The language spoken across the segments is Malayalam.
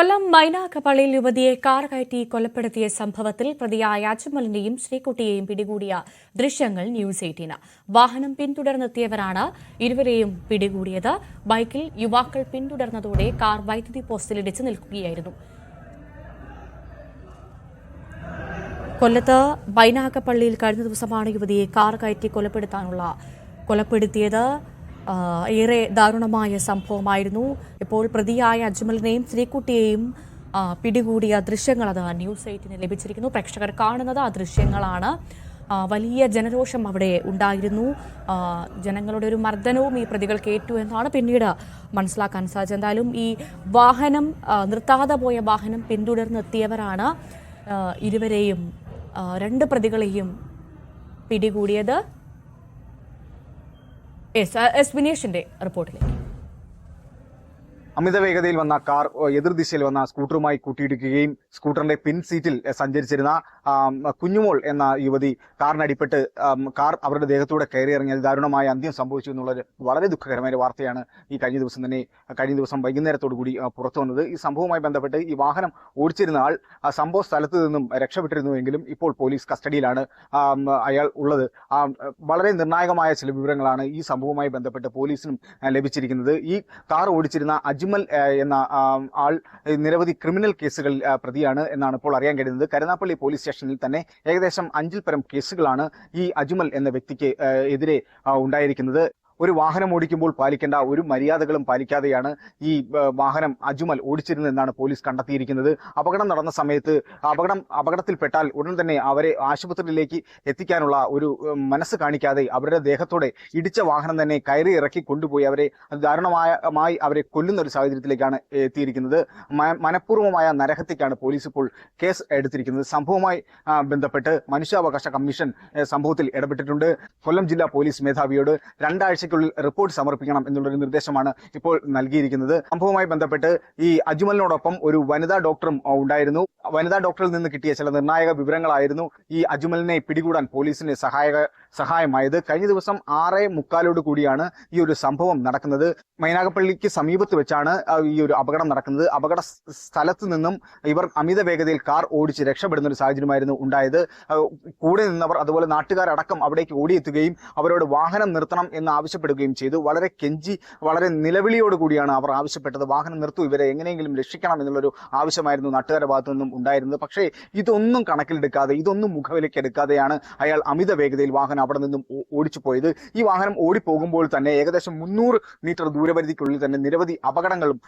കൊല്ലം മൈനാക്കപ്പള്ളിയിൽ യുവതിയെ കാർ കയറ്റി കൊലപ്പെടുത്തിയ സംഭവത്തിൽ പ്രതിയായ അജ്മലിനെയും ശ്രീകുട്ടിയെയും പിടികൂടിയ ദൃശ്യങ്ങൾ ന്യൂസ് എയ്റ്റീന്. വാഹനം പിന്തുടർന്നെത്തിയവരാണ് ഇരുവരെയും പിടികൂടിയത്. ബൈക്കിൽ യുവാക്കൾ പിന്തുടർന്നതോടെ കാർ വൈദ്യുതി പോസ്റ്റിലിടിച്ച് നിൽക്കുകയായിരുന്നു. കൊല്ലത്ത് മൈനാകപ്പള്ളിയിൽ കഴിഞ്ഞ ദിവസമാണ് യുവതിയെ കാർ കയറ്റി കൊലപ്പെടുത്താനുള്ള കൊലപ്പെടുത്തിയത്. ഏറെ ദാരുണമായ സംഭവമായിരുന്നു. ഇപ്പോൾ പ്രതിയായ അജ്മലിനെയും ശ്രീകുട്ടിയെയും പിടികൂടിയ ദൃശ്യങ്ങൾ അത് ന്യൂസ് എയ്റ്റിന് ലഭിച്ചിരിക്കുന്നു. പ്രേക്ഷകർ കാണുന്നത് ആ ദൃശ്യങ്ങളാണ്. വലിയ ജനരോഷം അവിടെ ഉണ്ടായിരുന്നു. ജനങ്ങളുടെ ഒരു മർദ്ദനവും ഈ പ്രതികൾക്ക് ഏറ്റു എന്നാണ് പിന്നീട് മനസ്സിലാക്കാൻ സാധിച്ചത്. എന്തായാലും ഈ വാഹനം നിർത്താതെ പോയ വാഹനം പിന്തുടർന്നെത്തിയവരാണ് ഇരുവരെയും രണ്ട് പ്രതികളെയും പിടികൂടിയത്. എസ് എസ് വിനേഷിന്റെ റിപ്പോർട്ടിലേക്ക്. അമിത വേഗതയിൽ വന്ന കാർ എതിർദിശയിൽ വന്ന സ്കൂട്ടറുമായി കൂട്ടിയിടിക്കുകയും സ്കൂട്ടറിന്റെ പിൻ സീറ്റിൽ സഞ്ചരിച്ചിരുന്ന കുഞ്ഞുമോൾ എന്ന യുവതി കാറിനടിപ്പെട്ട് കാർ അവരുടെ ദേഹത്തൂടെ കയറി ഇറങ്ങിയത് ദാരുണമായ അന്ത്യം സംഭവിച്ചു എന്നുള്ളത് വളരെ ദുഃഖകരമായ വാർത്തയാണ് ഈ കഴിഞ്ഞ ദിവസം തന്നെ കഴിഞ്ഞ ദിവസം വൈകുന്നേരത്തോടു കൂടി പുറത്തു വന്നത്. ഈ സംഭവവുമായി ബന്ധപ്പെട്ട് ഈ വാഹനം ഓടിച്ചിരുന്ന ആൾ സംഭവ സ്ഥലത്ത് നിന്നും രക്ഷപ്പെട്ടിരുന്നുവെങ്കിലും ഇപ്പോൾ പോലീസ് കസ്റ്റഡിയിലാണ് അയാൾ ഉള്ളത്. വളരെ നിർണായകമായ ചില വിവരങ്ങളാണ് ഈ സംഭവവുമായി ബന്ധപ്പെട്ട് പോലീസിനും ലഭിച്ചിരിക്കുന്നത്. ഈ കാർ ഓടിച്ചിരുന്ന അജ്മൽ എന്ന ആൾ നിരവധി ക്രിമിനൽ കേസുകൾ പ്രതിയാണ് എന്നാണ് ഇപ്പോൾ അറിയാൻ കഴിയുന്നത്. കരുനാപ്പള്ളി പോലീസ് സ്റ്റേഷനിൽ തന്നെ ഏകദേശം അഞ്ചിൽ പരം കേസുകളാണ് ഈ അജ്മൽ എന്ന വ്യക്തിക്ക് എതിരെ ഉണ്ടായിരിക്കുന്നത്. ഒരു വാഹനം ഓടിക്കുമ്പോൾ പാലിക്കേണ്ട ഒരു മര്യാദകളും പാലിക്കാതെയാണ് ഈ വാഹനം അജ്മൽ ഓടിച്ചിരുന്നതെന്നാണ് പോലീസ് കണ്ടെത്തിയിരിക്കുന്നത്. അപകടം നടന്ന സമയത്ത് അപകടം അപകടത്തിൽപ്പെട്ടാൽ ഉടൻ തന്നെ അവരെ ആശുപത്രിയിലേക്ക് എത്തിക്കാനുള്ള ഒരു മനസ്സ് കാണിക്കാതെ അവരുടെ ദേഹത്തോടെ ഇടിച്ച വാഹനം തന്നെ കയറി ഇറക്കി കൊണ്ടുപോയി അവരെ ദാരുണമായി അവരെ കൊല്ലുന്ന ഒരു സാഹചര്യത്തിലേക്കാണ് എത്തിയിരിക്കുന്നത്. മനഃപൂർവമായ നരഹത്യക്കാണ് പോലീസ് ഇപ്പോൾ കേസ് എടുത്തിരിക്കുന്നത്. സംഭവവുമായി ബന്ധപ്പെട്ട് മനുഷ്യാവകാശ കമ്മീഷൻ സംഭവത്തിൽ ഇടപെട്ടിട്ടുണ്ട്. കൊല്ലം ജില്ലാ പോലീസ് മേധാവിയോട് രണ്ടാഴ്ചയ്ക്കുള്ളിൽ റിപ്പോർട്ട് സമർപ്പിക്കണം എന്നുള്ളൊരു നിർദ്ദേശമാണ് ഇപ്പോൾ നൽകിയിരിക്കുന്നത്. സംഭവവുമായി ബന്ധപ്പെട്ട് ഈ അജ്മലിനോടൊപ്പം ഒരു വനിതാ ഡോക്ടറും ഉണ്ടായിരുന്നു. വനിതാ ഡോക്ടറിൽ നിന്ന് കിട്ടിയ ചില നിർണായക വിവരങ്ങളായിരുന്നു ഈ അജ്മലിനെ പിടികൂടാൻ പോലീസിന് സഹായക സഹായമായത്. കഴിഞ്ഞ ദിവസം ആറേ മുക്കാലോട് കൂടിയാണ് ഈ ഒരു സംഭവം നടക്കുന്നത്. മൈനാഗപ്പള്ളിക്ക് സമീപത്ത് വെച്ചാണ് ഈ ഒരു അപകടം നടക്കുന്നത്. അപകട സ്ഥലത്ത് നിന്നും ഇവർ അമിത വേഗതയിൽ കാർ ഓടിച്ച് രക്ഷപ്പെടുന്ന ഒരു സാഹചര്യമായിരുന്നു ഉണ്ടായത്. കൂടെ നിന്നവർ അതുപോലെ നാട്ടുകാരടക്കം അവിടേക്ക് ഓടിയെത്തുകയും അവരോട് വാഹനം നിർത്തണം എന്ന് ആവശ്യപ്പെടുകയും ചെയ്തു. വളരെ കെഞ്ചി വളരെ നിലവിളിയോട് കൂടിയാണ് അവർ ആവശ്യപ്പെട്ടത്. വാഹനം നിർത്തു ഇവരെ എങ്ങനെയെങ്കിലും രക്ഷിക്കണം എന്നുള്ളൊരു ആവശ്യമായിരുന്നു നാട്ടുകാരെ ഭാഗത്തു നിന്നും ഉണ്ടായിരുന്നത്. പക്ഷേ ഇതൊന്നും കണക്കിലെടുക്കാതെ ഇതൊന്നും മുഖവിലേക്ക് എടുക്കാതെയാണ് അയാൾ അമിത വേഗതയിൽ വാഹനം അവിടെ നിന്നും ഓടിച്ചു പോയത്. ഈ വാഹനം ഓടിപ്പോകുമ്പോൾ തന്നെ ഏകദേശം മുന്നൂറ് മീറ്റർ ദൂരപരിധിക്കുള്ളിൽ തന്നെ നിരവധി അപകടങ്ങളും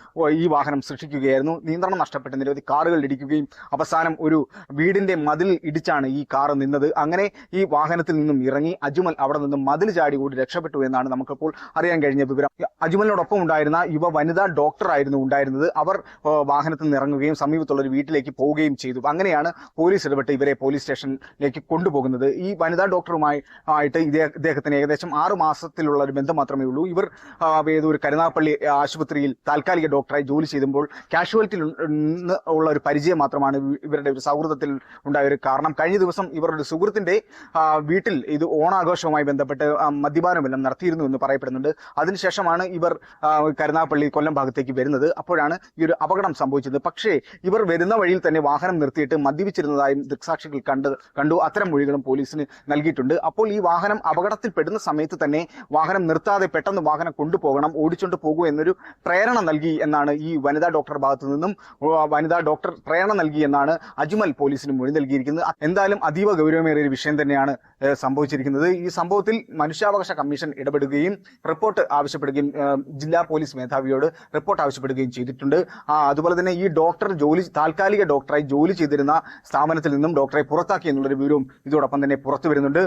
ഈ വാഹനം സൃഷ്ടിക്കുകയായിരുന്നു. നിയന്ത്രണം നഷ്ടപ്പെട്ട് നിരവധി കാറുകൾ ഇടിക്കുകയും അവസാനം ഒരു വീടിന്റെ മതിൽ ഇടിച്ചാണ് ഈ കാർ നിന്നത്. അങ്ങനെ ഈ വാഹനത്തിൽ നിന്നും ഇറങ്ങി അജ്മൽ അവിടെ നിന്നും മതിൽ ചാടി കൂടി രക്ഷപ്പെട്ടു എന്നാണ് നമുക്കിപ്പോൾ അറിയാൻ കഴിഞ്ഞ വിവരം. അജ്മലിനോടൊപ്പം ഉണ്ടായിരുന്ന യുവ വനിതാ ഡോക്ടറായിരുന്നു ഉണ്ടായിരുന്നത്. അവർ വാഹനത്തിൽ നിന്ന് ഇറങ്ങുകയും സമീപത്തുള്ള ഒരു വീട്ടിലേക്ക് പോവുകയും ചെയ്തു. അങ്ങനെയാണ് പോലീസ് ഇടപെട്ട് ഇവരെ പോലീസ് സ്റ്റേഷനിലേക്ക് കൊണ്ടുപോകുന്നത്. ഈ വനിതാ ഡോക്ടറുമായി ആയിട്ട് ഇദ്ദേഹത്തിന് ഏകദേശം ആറു മാസത്തിലുള്ള ഒരു ബന്ധം മാത്രമേ ഉള്ളൂ. ഇവർ ഏതൊരു കരുനാഗപ്പള്ളി ആശുപത്രിയിൽ താൽക്കാലിക ഡോക്ടറായി ജോലി ചെയ്യുമ്പോൾ കാഷ്വാലിറ്റിയിൽ ഉള്ള ഒരു പരിചയം മാത്രമാണ് ഇവ- ഇവരുടെ ഒരു സൗഹൃദത്തിൽ ഉണ്ടായ ഒരു കാരണം. കഴിഞ്ഞ ദിവസം ഇവരുടെ സുഹൃത്തിന്റെ വീട്ടിൽ ഇത് ഓണാഘോഷവുമായി ബന്ധപ്പെട്ട് മദ്യപാനമെല്ലാം നടത്തിയിരുന്നു. എന്ന് പറയപ്പെടുന്നുണ്ട്. അതിനുശേഷമാണ് ഇവർ കരുനാഗപ്പള്ളി കൊല്ലം ഭാഗത്തേക്ക് വരുന്നത്. അപ്പോഴാണ് ഈ ഒരു അപകടം സംഭവിച്ചത്. പക്ഷേ ഇവർ വരുന്ന വഴിയിൽ തന്നെ വാഹനം നിർത്തിയിട്ട് മദ്യപിച്ചിരുന്നതായും ദൃക്സാക്ഷികൾ കണ്ട് കണ്ടു. അത്തരം മൊഴികളും പോലീസിന് നൽകിയിട്ടുണ്ട്. അപ്പോൾ ഈ വാഹനം അപകടത്തിൽപ്പെടുന്ന സമയത്ത് തന്നെ വാഹനം നിർത്താതെ പെട്ടെന്ന് വാഹനം കൊണ്ടുപോകണം ഓടിച്ചുകൊണ്ട് പോകൂ എന്നൊരു പ്രേരണ നൽകി എന്നാണ് ഈ വനിതാ ഡോക്ടർ ഭാഗത്തു നിന്നും വനിതാ ഡോക്ടർ പ്രേരണ നൽകി എന്നാണ് അജ്മൽ പോലീസിന് മൊഴി നൽകിയിരിക്കുന്നത്. എന്തായാലും അതീവ ഗൗരവമേറിയ ഒരു വിഷയം തന്നെയാണ് സംഭവിച്ചിരിക്കുന്നത്. ഈ സംഭവത്തിൽ മനുഷ്യാവകാശ കമ്മീഷൻ ഇടപെടുകയും റിപ്പോർട്ട് ആവശ്യപ്പെടുകയും ജില്ലാ പോലീസ് മേധാവിയോട് റിപ്പോർട്ട് ആവശ്യപ്പെടുകയും ചെയ്തിട്ടുണ്ട്. അതുപോലെ തന്നെ ഈ ഡോക്ടർ ജോലി താൽക്കാലിക ഡോക്ടറായി ജോലി ചെയ്തിരുന്ന സ്ഥാപനത്തിൽ നിന്നും ഡോക്ടറെ പുറത്താക്കി എന്നുള്ളൊരു വിവരവും ഇതോടൊപ്പം തന്നെ പുറത്തു വരുന്നുണ്ട്.